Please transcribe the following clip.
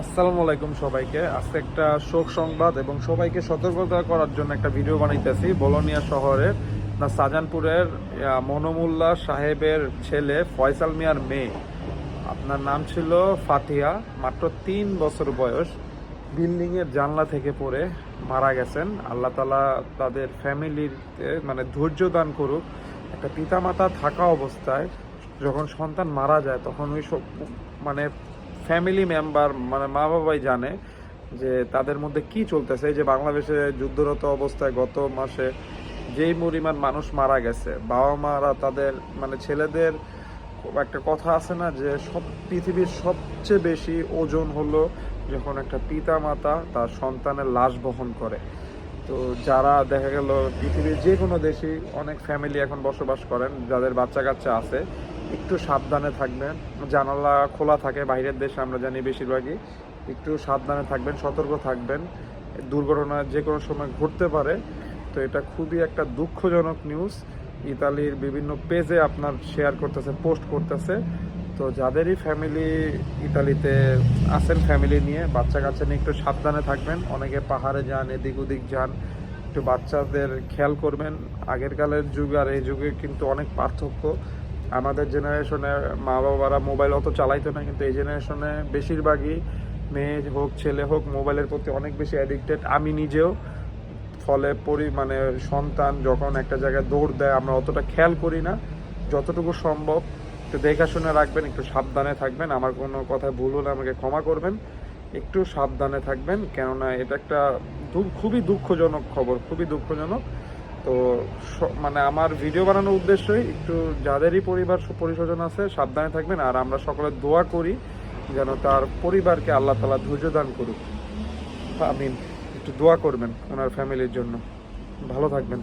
আসসালামু আলাইকুম সবাইকে। আজকে একটা শোক সংবাদ এবং সবাইকে সতর্কতা করার জন্য একটা ভিডিও বানাইতেছি। বলোনিয়া শহরের না সাজানপুরের আহ, মনোমুল্লাহ সাহেবের ছেলে ফয়সাল মিয়ার মেয়ে। আপনার নাম ছিল ফাতিহা মাত্র তিন বছর বয়স। বিল্ডিং এর জানলা থেকে পড়ে মারা গেছেন। আল্লাহ তালা তাদের ফ্যামিলিতে মানে ধৈর্য দান করুক। একটা পিতামাতা থাকা অবস্থায় যখন সন্তান মারা যায় তখন ওই মানে ফ্যামিলি মেম্বার মানে মা বাবাই জানে যে তাদের মধ্যে কি চলতেছে। এই যে বাংলাদেশে যুদ্ধরত অবস্থায় গত মাসে যেই পরিমাণ মানুষ মারা গেছে বাবা মারা তাদের মানে ছেলেদের একটা কথা আছে না যে সব পৃথিবীর সবচেয়ে বেশি ওজন হলো যখন একটা পিতা মাতা তার সন্তানের লাশ বহন করে। তো যারা দেখা গেল পৃথিবীর যে কোনো দেশেই অনেক ফ্যামিলি এখন বসবাস করেন, যাদের বাচ্চা কাচ্চা আছে, একটু সাবধানে থাকবেন। জানালা খোলা থাকে, বাইরের দেশে আমরা জানি বেশিরভাগই। একটু সাবধানে থাকবেন, সতর্ক থাকবেন। দুর্ঘটনা যে কোনো সময় ঘটতে পারে। তো এটা খুবই একটা দুঃখজনক নিউজ ইতালির বিভিন্ন পেজে আপনার শেয়ার করতেছে পোস্ট করতেছে। তো যাদেরই ফ্যামিলি ইতালিতে আছেন ফ্যামিলি নিয়ে, বাচ্চা কাচ্চা নিয়ে একটু সাবধানে থাকবেন। অনেকে পাহাড়ে যান, এদিক ওদিক যান, একটু বাচ্চাদের খেয়াল করবেন। আগেরকালের যুগ আর এই যুগে কিন্তু অনেক পার্থক্য। আমাদের জেনারেশনে মা বাবারা মোবাইল অত চালাইতো না, কিন্তু এই জেনারেশনে বেশিরভাগই মেয়ে হোক, ছেলে হোক মোবাইলের প্রতি অনেক বেশি অ্যাডিক্টেড আমি নিজেও, ফলে পরি মানে সন্তান যখন একটা জায়গায় দৌড় দেয়, আমরা অতটা খেয়াল করি না। যতটুকু সম্ভব একটু দেখাশোনা রাখবেন, একটু সাবধানে থাকবেন। আমার কোনো কথায় ভুল হলে আমাকে ক্ষমা করবেন। একটু সাবধানে থাকবেন, কেননা এটা একটা খুবই দুঃখজনক খবর, খুবই দুঃখজনক। তো মানে আমার ভিডিও বানানোর উদ্দেশ্যই একটু যাদেরই পরিবার, পরিস্বজন আছে, সাবধানে থাকবেন। আর আমরা সকলে দোয়া করি যেন তার পরিবারকে আল্লাহ তালা ধৈর্য দান করুক। আমিন। একটু দোয়া করবেন ওনার ফ্যামিলির জন্য। ভালো থাকবেন।